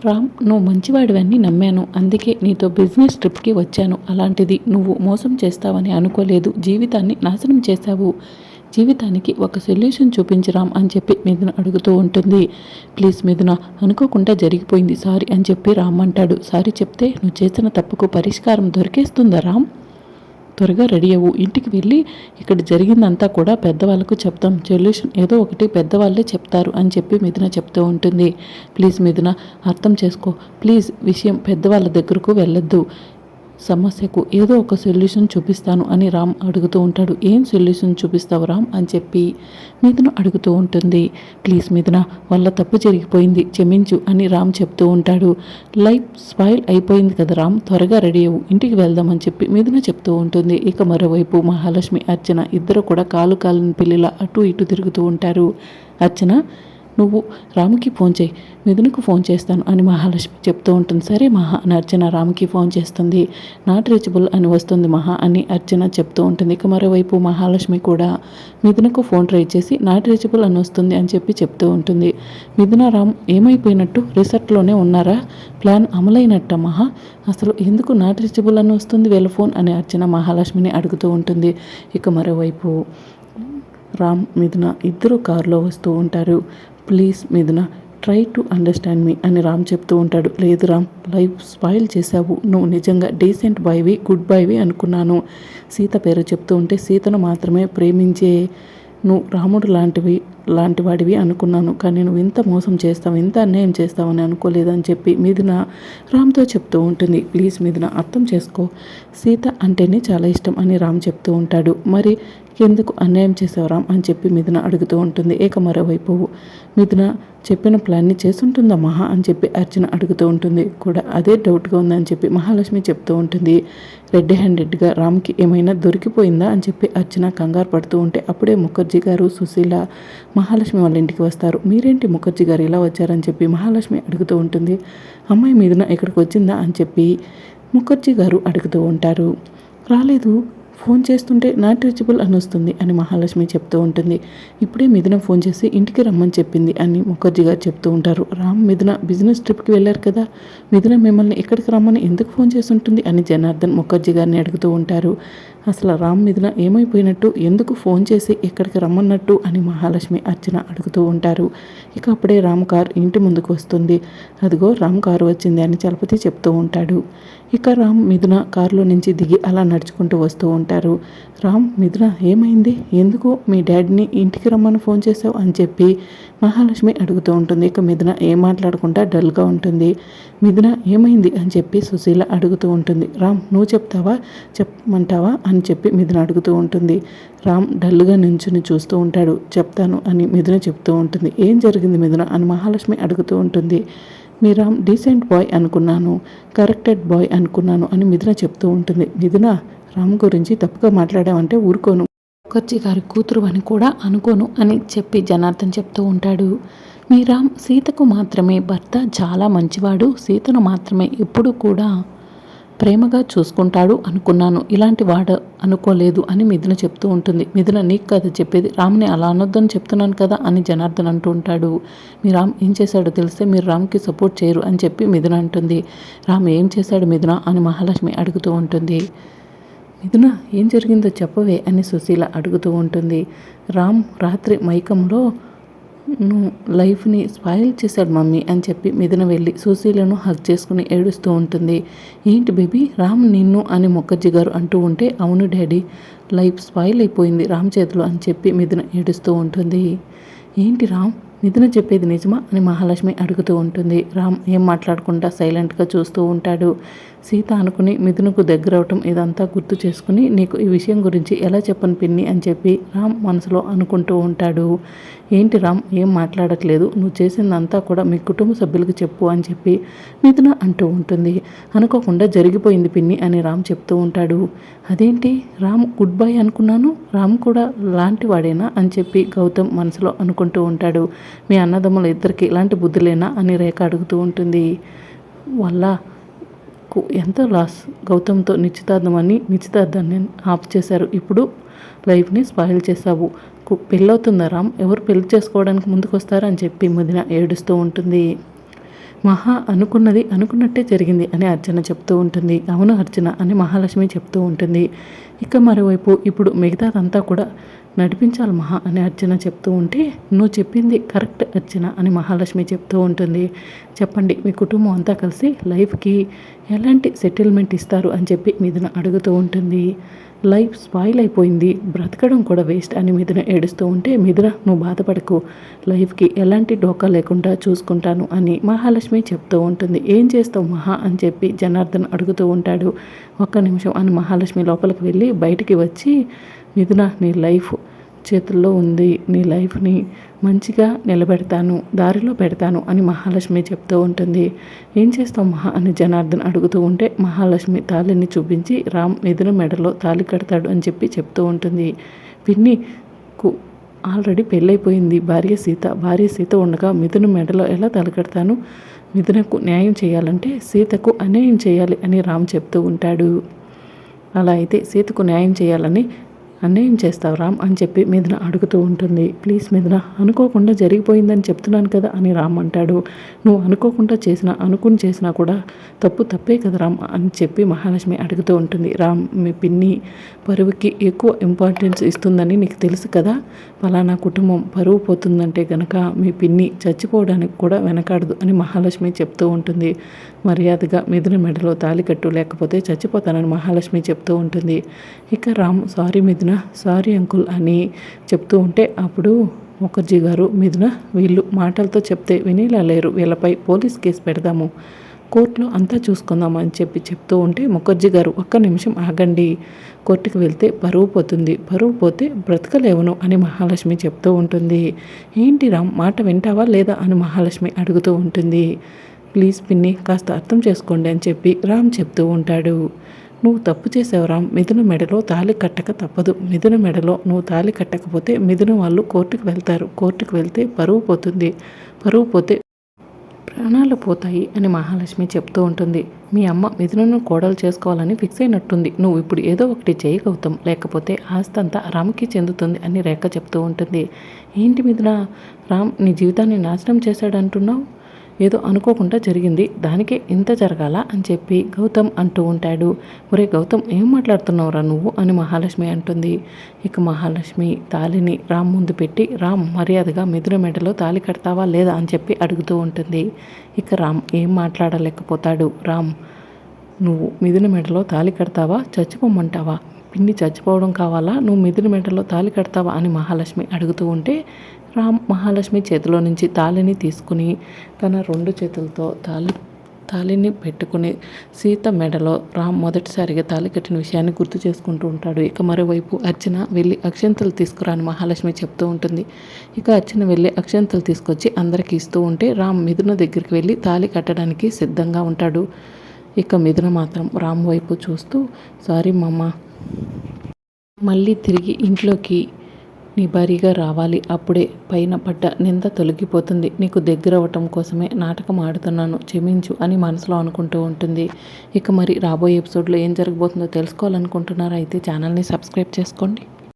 రామ్ నువ్వు మంచివాడివని నమ్మాను. అందుకే నీతో బిజినెస్ ట్రిప్కి వచ్చాను. అలాంటిది నువ్వు మోసం చేస్తావని అనుకోలేదు. జీవితాన్ని నాశనం చేశావు. జీవితానికి ఒక సొల్యూషన్ చూపించరాం అని చెప్పి మిథున అడుగుతూ ఉంటుంది. ప్లీజ్ మిథున అనుకోకుండా జరిగిపోయింది. సారీ అని చెప్పి రామ్ అంటాడు. సారీ చెప్తే నువ్వు చేసిన తప్పుకు పరిష్కారం దొరికేస్తుందా రామ్? త్వరగా రెడీ అవ్వు. ఇంటికి వెళ్ళి ఇక్కడ జరిగిందంతా కూడా పెద్దవాళ్ళకు చెప్తాం సొల్యూషన్ ఏదో ఒకటి పెద్దవాళ్ళే చెప్తారు అని చెప్పి మిథున చెప్తూ ఉంటుంది. ప్లీజ్ మిథున అర్థం చేసుకో. ప్లీజ్ విషయం పెద్దవాళ్ళ దగ్గరకు వెళ్ళొద్దు. సమస్యకు ఏదో ఒక సొల్యూషన్ చూపిస్తాను అని రామ్ అడుగుతూ ఉంటాడు. ఏం సొల్యూషన్ చూపిస్తావు రామ్? అని చెప్పి మిథున అడుగుతూ ఉంటుంది. ప్లీజ్ మిథున వల్ల తప్పు జరిగిపోయింది క్షమించు అని రామ్ చెప్తూ ఉంటాడు. లైఫ్ స్పాయిల్ అయిపోయింది కదా రామ్ త్వరగా రెడీ అవ్వు ఇంటికి వెళ్దామని చెప్పి మిథున చెప్తూ ఉంటుంది. ఇక మరోవైపు మహాలక్ష్మి అర్చన ఇద్దరు కూడా కాలు కాలిన పిల్లిలా అటు ఇటు తిరుగుతూ ఉంటారు. అర్చన నువ్వు రాముకి ఫోన్ చేయి మిథునకు ఫోన్ చేస్తాను అని మహాలక్ష్మి చెప్తూ ఉంటుంది. సరే మహా అని అర్చన రాముకి ఫోన్ చేస్తుంది. నాట్ రీచబుల్ అని వస్తుంది మహా అని అర్చన చెప్తూ ఉంటుంది. ఇక మరోవైపు మహాలక్ష్మి కూడా మిథునకు ఫోన్ ట్రై చేసి నాట్ రీచబుల్ అని వస్తుంది అని చెప్పి చెప్తూ ఉంటుంది. మిథున రామ్ ఏమైపోయినట్టు? రిసార్ట్లోనే ఉన్నారా? ప్లాన్ అమలైనట్ట మహా? అసలు ఎందుకు నాట్ రీచబుల్ అని వస్తుంది వీళ్ళ ఫోన్ అని అర్చన మహాలక్ష్మిని అడుగుతూ ఉంటుంది. ఇక మరోవైపు రామ్ మిథున ఇద్దరు కారులో వస్తూ ఉంటారు. ప్లీజ్ మీదన ట్రై టు అండర్స్టాండ్ మీ అని రామ్ చెప్తూ ఉంటాడు. లేదు రామ్ లైఫ్ స్పాయిల్ చేశావు. నువ్వు నిజంగా డీసెంట్ బాయ్వి గుడ్ బాయ్వి అనుకున్నాను. సీత పేరు చెప్తూ ఉంటే సీతను మాత్రమే ప్రేమించే నువ్వు రాముడు లాంటివి లాంటి వాడివి అనుకున్నాను. కానీ నువ్వు ఇంత మోసం చేస్తావు ఇంత అన్యాయం చేస్తావని అనుకోలేదని చెప్పి మీదిన రామ్తో చెప్తూ ఉంటుంది. ప్లీజ్ మీదిన అర్థం చేసుకో. సీత అంటేనే చాలా ఇష్టం అని రామ్ చెప్తూ ఉంటాడు. మరి ఎందుకు అన్యాయం చేసావు అని చెప్పి మిథున అడుగుతూ ఉంటుంది. ఏక మరోవైపు మిథున చెప్పిన ప్లాన్ని చేస్తుంటుందా మహా అని చెప్పి అర్చన అడుగుతూ ఉంటుంది. కూడా అదే డౌట్గా ఉందని చెప్పి మహాలక్ష్మి చెప్తూ ఉంటుంది. రెడ్ హ్యాండెడ్గా రామ్కి ఏమైనా దొరికిపోయిందా అని చెప్పి అర్చన కంగారు పడుతూ ఉంటే అప్పుడే ముఖర్జీ గారు సుశీల మహాలక్ష్మి వాళ్ళ ఇంటికి వస్తారు. మీరేంటి ముఖర్జీ గారు ఇలా వచ్చారని చెప్పి మహాలక్ష్మి అడుగుతూ ఉంటుంది. అమ్మాయి మీదన ఇక్కడికి వచ్చిందా? అని చెప్పి ముఖర్జీ గారు అడుగుతూ ఉంటారు. రాలేదు. ఫోన్ చేస్తుంటే నాట్ రీచబుల్ అని వస్తుంది అని మహాలక్ష్మి చెప్తూ ఉంటుంది. ఇప్పుడే మిథున ఫోన్ చేసి ఇంటికి రమ్మని చెప్పింది అని ముఖర్జీ గారు చెప్తూ ఉంటారు. రామ్ మిథున బిజినెస్ ట్రిప్కి వెళ్ళారు కదా. మిథున మిమ్మల్ని ఎక్కడికి రమ్మని ఎందుకు ఫోన్ చేస్తుంటుంది అని జనార్దన్ ముఖర్జీ గారిని అడుగుతూ ఉంటారు. అసలు రామ్ మిథున ఏమైపోయినట్టు ఎందుకు ఫోన్ చేసి ఇక్కడికి రమ్మన్నట్టు అని మహాలక్ష్మి అర్చన అడుగుతూ ఉంటారు. ఇక అప్పుడే రామ్ కార్ ఇంటి ముందుకు వస్తుంది. అదిగో రామ్ కారు వచ్చింది అని చలపతి చెప్తూ ఉంటాడు. ఇక రామ్ మిథున కారులో నుంచి దిగి అలా నడుచుకుంటూ వస్తూ ఉంటారు. రామ్ మిథున ఏమైంది? ఎందుకు మీ డాడీని ఇంటికి రమ్మని ఫోన్ చేసావు అని చెప్పి మహాలక్ష్మి అడుగుతూ ఉంటుంది. ఇక మిథున ఏం మాట్లాడకుండా డల్గా ఉంటుంది. మిథున ఏమైంది అని చెప్పి సుశీల అడుగుతూ ఉంటుంది. రామ్ నువ్వు చెప్తావా? చెప్పమంటావా అని చెప్పి మిథున అడుగుతూ ఉంటుంది. రామ్ డల్గా నించుని చూస్తూ ఉంటాడు. చెప్తాను అని మిథున చెప్తూ ఉంటుంది. ఏం జరిగింది మిథున అని మహాలక్ష్మి అడుగుతూ ఉంటుంది. మీ రామ్ డీసెంట్ బాయ్ అనుకున్నాను. కరెక్టెడ్ బాయ్ అనుకున్నాను అని మిథున చెప్తూ ఉంటుంది. మిథున రామ్ గురించి తప్పుగా మాట్లాడామంటే ఊరుకోను. ముఖర్జీ గారి కూతురు అని కూడా అనుకోను అని చెప్పి జనార్దన్ చెప్తూ ఉంటాడు. మీ రామ్ సీతకు మాత్రమే భర్త చాలా మంచివాడు. సీతను మాత్రమే ఎప్పుడు కూడా ప్రేమగా చూసుకుంటాడు అనుకున్నాను. ఇలాంటి వాడు అనుకోలేదు అని మిథున చెప్తూ ఉంటుంది. మిథున నీకు కదా చెప్పేది రామ్ని అలా అనొద్దని చెప్తున్నాను కదా అని జనార్దన్ అంటూ ఉంటాడు. మీ రామ్ ఏం చేశాడో తెలిస్తే మీరు రామ్కి సపోర్ట్ చేయరు అని చెప్పి మిథున అంటుంది. రామ్ ఏం చేశాడు మిథున అని మహాలక్ష్మి అడుగుతూ ఉంటుంది. మిథున ఏం జరిగిందో చెప్పవే అని సుశీల అడుగుతూ ఉంటుంది. రామ్ రాత్రి మైకంలో లైఫ్ని స్పాయిల్ చేశాడు మమ్మీ అని చెప్పి మిథున వెళ్ళి సుశీలను హక్ చేసుకుని ఏడుస్తూ ఉంటుంది. ఏంటి బేబీ రామ్ నిన్ను అని ముఖర్జీ గారు అంటూ ఉంటే అవును డాడీ లైఫ్ స్పాయిల్ అయిపోయింది రామ్ చేతిలో అని చెప్పి మిథున ఏడుస్తూ ఉంటుంది. ఏంటి రామ్ మిథున చెప్పేది నిజమా? అని మహాలక్ష్మి అడుగుతూ ఉంటుంది. రామ్ ఏం మాట్లాడకుండా సైలెంట్గా చూస్తూ ఉంటాడు. సీత అనుకుని మిథునకు దగ్గర అవటం ఇదంతా గుర్తు చేసుకుని నీకు ఈ విషయం గురించి ఎలా చెప్పను పిన్ని? అని చెప్పి రామ్ మనసులో అనుకుంటూ ఉంటాడు. ఏంటి రామ్ ఏం మాట్లాడట్లేదు? నువ్వు చేసిందంతా కూడా మీ కుటుంబ సభ్యులకు చెప్పు అని చెప్పి మిథున అంటూ ఉంటుంది. అనుకోకుండా జరిగిపోయింది పిన్ని అని రామ్ చెప్తూ ఉంటాడు. అదేంటి? రామ్ గుడ్ బై అనుకున్నాను. రామ్ కూడా లాంటి వాడేనా? అని చెప్పి గౌతమ్ మనసులో అనుకుంటూ ఉంటాడు. మీ అన్నదమ్ముల ఇద్దరికి ఇలాంటి బుద్ధులేనా అని రేఖ అడుగుతూ ఉంటుంది. వల్ల ఎంత లాస్? గౌతమ్తో నిశ్చితార్థం అని నిశ్చితార్థాన్ని ఆఫ్ చేశారు. ఇప్పుడు లైఫ్ని స్పాయిల్ చేశావు. పెళ్ళవుతుందా రామ్ ఎవరు పెళ్ళి చేసుకోవడానికి ముందుకు వస్తారని చెప్పి ముదిన ఏడుస్తూ ఉంటుంది. మహా అనుకున్నది అనుకున్నట్టే జరిగింది అని అర్చన చెప్తూ ఉంటుంది. అవును అర్చన అని మహాలక్ష్మి చెప్తూ ఉంటుంది. ఇక మరోవైపు ఇప్పుడు మిగతాదంతా కూడా నడిపించాలి మహా అని అర్చన చెప్తూ ఉంటే నువ్వు చెప్పింది కరెక్ట్ అర్చన అని మహాలక్ష్మి చెప్తూ ఉంటుంది. చెప్పండి మీ కుటుంబం అంతా కలిసి లైఫ్కి ఎలాంటి సెటిల్మెంట్ ఇస్తారు అని చెప్పి మీదన అడుగుతూ ఉంటుంది. లైఫ్ స్పాయిల్ అయిపోయింది. బ్రతకడం కూడా వేస్ట్ అని మిథున ఏడుస్తూ ఉంటే మిథున నువ్వు బాధపడకు. లైఫ్కి ఎలాంటి డోకా లేకుండా చూసుకుంటాను అని మహాలక్ష్మి చెప్తూ ఉంటుంది. ఏం చేస్తావు మహా అని చెప్పి జనార్దన్ అడుగుతూ ఉంటాడు. ఒక్క నిమిషం అని మహాలక్ష్మి లోపలికి వెళ్ళి బయటికి వచ్చి మిథున నీ లైఫ్ చేతుల్లో ఉంది. నీ లైఫ్ని మంచిగా నిలబెడతాను దారిలో పెడతాను అని మహాలక్ష్మి చెప్తూ ఉంటుంది. ఏం చేస్తావు మహా అని జనార్దన్ అడుగుతూ ఉంటే మహాలక్ష్మి తాళిని చూపించి రామ్ మిథున మెడలో తాళి కడతాడు అని చెప్పి చెప్తూ ఉంటుంది. పిన్నికు ఆల్రెడీ పెళ్ళైపోయింది. భార్య సీత భార్య సీత ఉండగా మిథున మెడలో ఎలా తాళి మిథునకు న్యాయం చేయాలంటే సీతకు అన్యాయం చేయాలి అని రామ్ చెప్తూ ఉంటాడు. అలా అయితే సీతకు న్యాయం చేయాలని అన్యాయం చేస్తావు రామ్ అని చెప్పి మిథున అడుగుతూ ఉంటుంది. ప్లీజ్ మిథున అనుకోకుండా జరిగిపోయిందని చెప్తున్నాను కదా అని రామ్ అంటాడు. నువ్వు అనుకోకుండా చేసినా అనుకుని చేసినా కూడా తప్పు తప్పే కదా రామ్ అని చెప్పి మహాలక్ష్మి అడుగుతూ ఉంటుంది. రామ్ మీ పిన్ని పరువుకి ఎక్కువ ఇంపార్టెన్స్ ఇస్తుందని నీకు తెలుసు కదా? ఫలానా కుటుంబం పరువు పోతుందంటే గనక మీ పిన్ని చచ్చిపోవడానికి కూడా వెనకాడదు అని మహాలక్ష్మి చెప్తూ ఉంటుంది. మర్యాదగా మిథున మెడలో తాలికట్టు లేకపోతే చచ్చిపోతానని మహాలక్ష్మి చెప్తూ ఉంటుంది. ఇక Ram sorry Mithuna sorry uncle అని చెప్తూ ఉంటే అప్పుడు ముఖర్జీ గారు మిథున వీళ్ళు మాటలతో చెప్తే వినేలా లేరు. వీళ్ళపై పోలీస్ కేసు పెడదాము కోర్టులో అంతా చూసుకుందాం అని చెప్పి చెప్తూ ఉంటే ముఖర్జీ గారు ఒక్క నిమిషం ఆగండి కోర్టుకు వెళ్తే పరువు పోతుంది. పరువు పోతే బ్రతకలేవను అని మహాలక్ష్మి చెప్తూ ఉంటుంది. ఏంటి రామ్ మాట వింటావా లేదా అని మహాలక్ష్మి అడుగుతూ ఉంటుంది. ప్లీజ్ పిన్ని కాస్త అర్థం చేసుకోండి అని చెప్పి రామ్ చెప్తూ ఉంటాడు. నువ్వు తప్పు చేసావు రామ్ మిథున మెడలో తాలి కట్టక తప్పదు. మిథున మెడలో నువ్వు తాలి కట్టకపోతే మిథున వాళ్ళు కోర్టుకు వెళ్తారు. కోర్టుకు వెళ్తే పరువు పోతుంది. పరువు పోతే ప్రాణాలు పోతాయి అని మహాలక్ష్మి చెప్తూ ఉంటుంది. మీ అమ్మ మిథునను కోడలు చేసుకోవాలని ఫిక్స్ అయినట్టుంది. నువ్వు ఇప్పుడు ఏదో ఒకటి చేయగవుతాం లేకపోతే ఆస్తి అంతా రామ్కి చెందుతుంది అని రేఖ చెప్తూ ఉంటుంది. ఏంటి మిథున? రామ్ నీ జీవితాన్ని నాశనం చేశాడంటున్నావు? ఏదో అనుకోకుండా జరిగింది. దానికే ఇంత జరగాల అని చెప్పి గౌతమ్ అంటూ ఉంటాడు. ఒరే గౌతమ్ ఏం మాట్లాడుతున్నావురా నువ్వు అని మహాలక్ష్మి అంటుంది. ఇక మహాలక్ష్మి తాలిని రామ్ ముందు పెట్టి రామ్ మర్యాదగా మెదురు మెడలో తాలి కడతావా లేదా? అని చెప్పి అడుగుతూ ఉంటుంది. ఇక రామ్ ఏం మాట్లాడలేకపోతాడు. రామ్ నువ్వు మిథున మెడలో తాలి కడతావా? చచ్చిపోమంటావా? పిన్ని చచ్చిపోవడం కావాలా? నువ్వు మిథున మెడలో తాలి కడతావా? అని మహాలక్ష్మి అడుగుతూ ఉంటే రామ్ మహాలక్ష్మి చేతిలో నుంచి తాళిని తీసుకుని తన రెండు చేతులతో తాళి తాళిని పెట్టుకుని సీత మెడలో రామ్ మొదటిసారిగా తాళి కట్టిన విషయాన్ని గుర్తు చేసుకుంటూ ఉంటాడు. ఇక మరోవైపు అర్చన వెళ్ళి అక్షంతలు తీసుకురాని మహాలక్ష్మి చెప్తూ ఉంటుంది. ఇక అర్చన వెళ్ళి అక్షంతలు తీసుకొచ్చి అందరికీ ఇస్తూ ఉంటే రామ్ మిథున దగ్గరికి వెళ్ళి తాళి కట్టడానికి సిద్ధంగా ఉంటాడు. ఇక మిథున మాత్రం రామ్ వైపు చూస్తూ సారీ మమ్మ మళ్ళీ తిరిగి ఇంట్లోకి నీ భారీగా రావాలి. అప్పుడే పైన పడ్డ నింద తొలగిపోతుంది. నీకు దగ్గర కోసమే నాటకం ఆడుతున్నాను. క్షమించు అని మనసులో అనుకుంటూ ఉంటుంది. ఇక మరి రాబోయే ఎపిసోడ్లో ఏం జరగబోతుందో తెలుసుకోవాలనుకుంటున్నారా? అయితే ఛానల్ని సబ్స్క్రైబ్ చేసుకోండి.